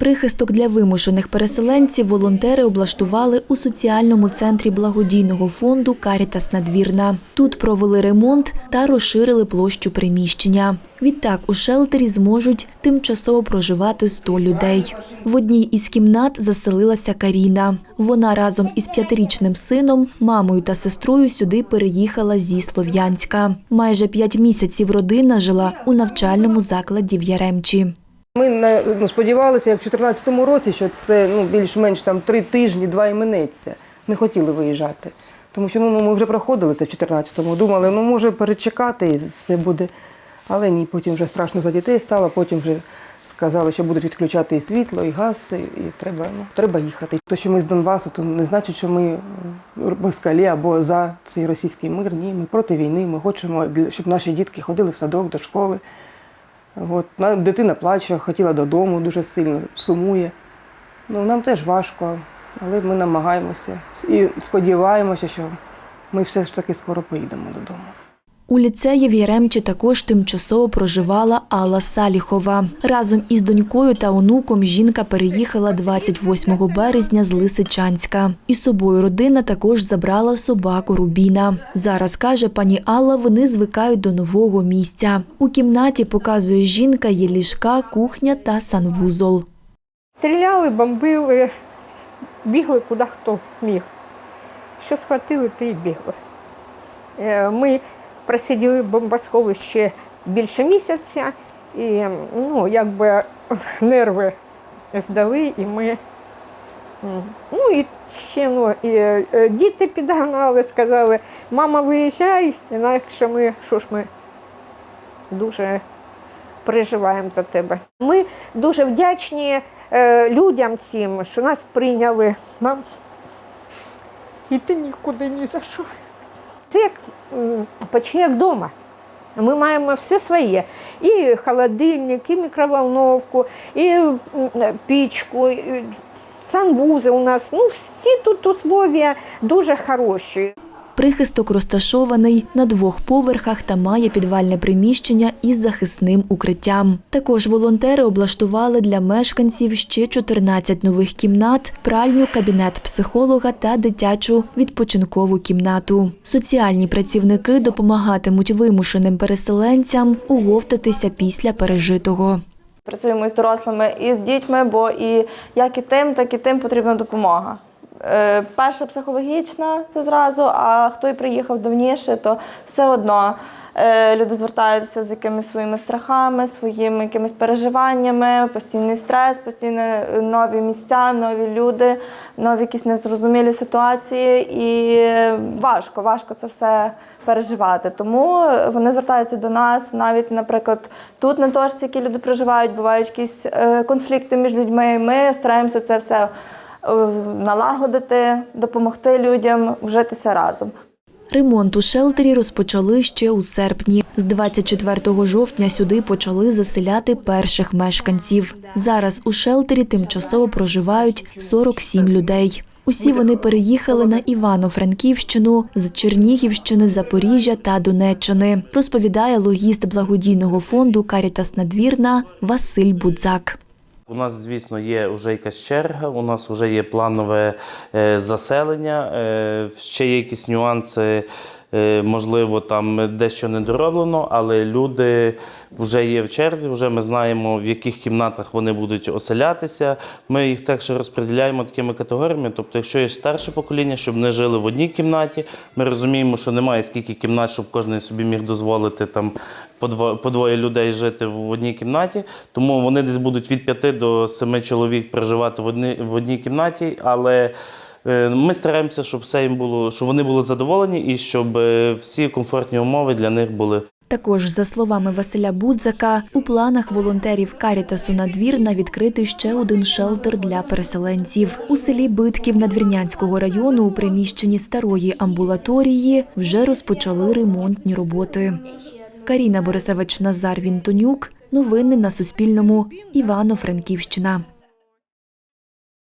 Прихисток для вимушених переселенців волонтери облаштували у соціальному центрі благодійного фонду Карітас Надвірна. Тут провели ремонт та розширили площу приміщення. Відтак у шелтері зможуть тимчасово проживати 100 людей. В одній із кімнат заселилася Каріна. Вона разом із п'ятирічним сином, мамою та сестрою сюди переїхала зі Слов'янська. Майже п'ять місяців родина жила у навчальному закладі в Яремчі. Ми ну, сподівалися, як в 2014 році, що це ну, більш-менш там три тижні, два і минеться. Не хотіли виїжджати. Тому що ну, ми вже проходили це в 2014-му, думали, ну може перечекати і все буде. Але ні, потім вже страшно за дітей стало, потім вже сказали, що будуть відключати і світло, і газ, і, і треба, ну, треба їхати. То, що ми з Донбасу, то не значить, що ми москалі або за цей російський мир. Ні, ми проти війни. Ми хочемо, щоб наші дітки ходили в садок, до школи. От, дитина плаче, хотіла додому дуже сильно, сумує. Ну, нам теж важко, але ми намагаємося і сподіваємося, що ми все ж таки скоро поїдемо додому. У ліцеї в Яремчі також тимчасово проживала Алла Саліхова. Разом із донькою та онуком жінка переїхала 28 березня з Лисичанська. Із собою родина також забрала собаку Рубіна. Зараз каже пані Алла, вони звикають до нового місця. У кімнаті показує жінка є ліжка, кухня та санвузол. Стріляли, бомбили, бігли куди хто міг. Що схватили, то і бігли. Е, Ми просиділи в бомбосховищі більше місяця, і ну, якби нерви здали, і ми. Ну і ще ну, і, е, діти підгнали, сказали, мама, виїжджай, інакше ми, що ж ми дуже переживаємо за тебе. Ми дуже вдячні е, людям цим, що нас прийняли. Нам іти нікуди ні за що. Це як м, почти як вдома. Ми маємо все своє. І холодильник, і мікроволновку, і пічку, і санвузи у нас. Ну, всі тут условия дуже хороші. Прихисток розташований на двох поверхах та має підвальне приміщення із захисним укриттям. Також волонтери облаштували для мешканців ще 14 нових кімнат, пральню, кабінет психолога та дитячу відпочинкову кімнату. Соціальні працівники допомагатимуть вимушеним переселенцям оговтатися після пережитого. Працюємо з дорослими, і з дітьми, бо і як і тим, так і тим потрібна допомога. Е, Перша психологічна це зразу, а хто і приїхав давніше, то все одно е, люди звертаються з якимись своїми страхами, своїми якимись переживаннями, постійний стрес, постійно е, нові місця, нові люди, нові якісь незрозумілі ситуації. І важко, важко це все переживати. Тому вони звертаються до нас навіть, наприклад, тут на точці, які люди проживають, бувають якісь конфлікти між людьми. Ми стараємося це все налагодити, допомогти людям вжитися разом. Ремонт у шелтері розпочали ще у серпні. З 24 жовтня сюди почали заселяти перших мешканців. Зараз у шелтері тимчасово проживають 47 людей. Усі вони переїхали на Івано-Франківщину з Чернігівщини, Запоріжжя та Донеччини, розповідає логіст благодійного фонду Карітас Надвірна Василь Будзак. У нас, звісно, є вже якась черга, у нас вже є планове е, заселення, е, ще є якісь нюанси, можливо, там дещо не дороблено, але люди вже є в черзі, вже ми знаємо, в яких кімнатах вони будуть оселятися. Ми їх також розподіляємо такими категоріями. Тобто, якщо є старше покоління, щоб не жили в одній кімнаті, ми розуміємо, що немає скільки кімнат, щоб кожен собі міг дозволити там по двоє людей жити в одній кімнаті. Тому вони десь будуть від 5 до 7 чоловік проживати в одній, в одній кімнаті. Але е, ми стараємося, щоб все їм було, щоб вони були задоволені і щоб е, всі комфортні умови для них були. Також, за словами Василя Будзака, у планах волонтерів Карітасу Надвірна відкрити ще один шелтер для переселенців. У селі Битків Надвірнянського району у приміщенні старої амбулаторії вже розпочали ремонтні роботи. Каріна Борисевич Назар Вінтонюк. Новини на Суспільному. Івано-Франківщина.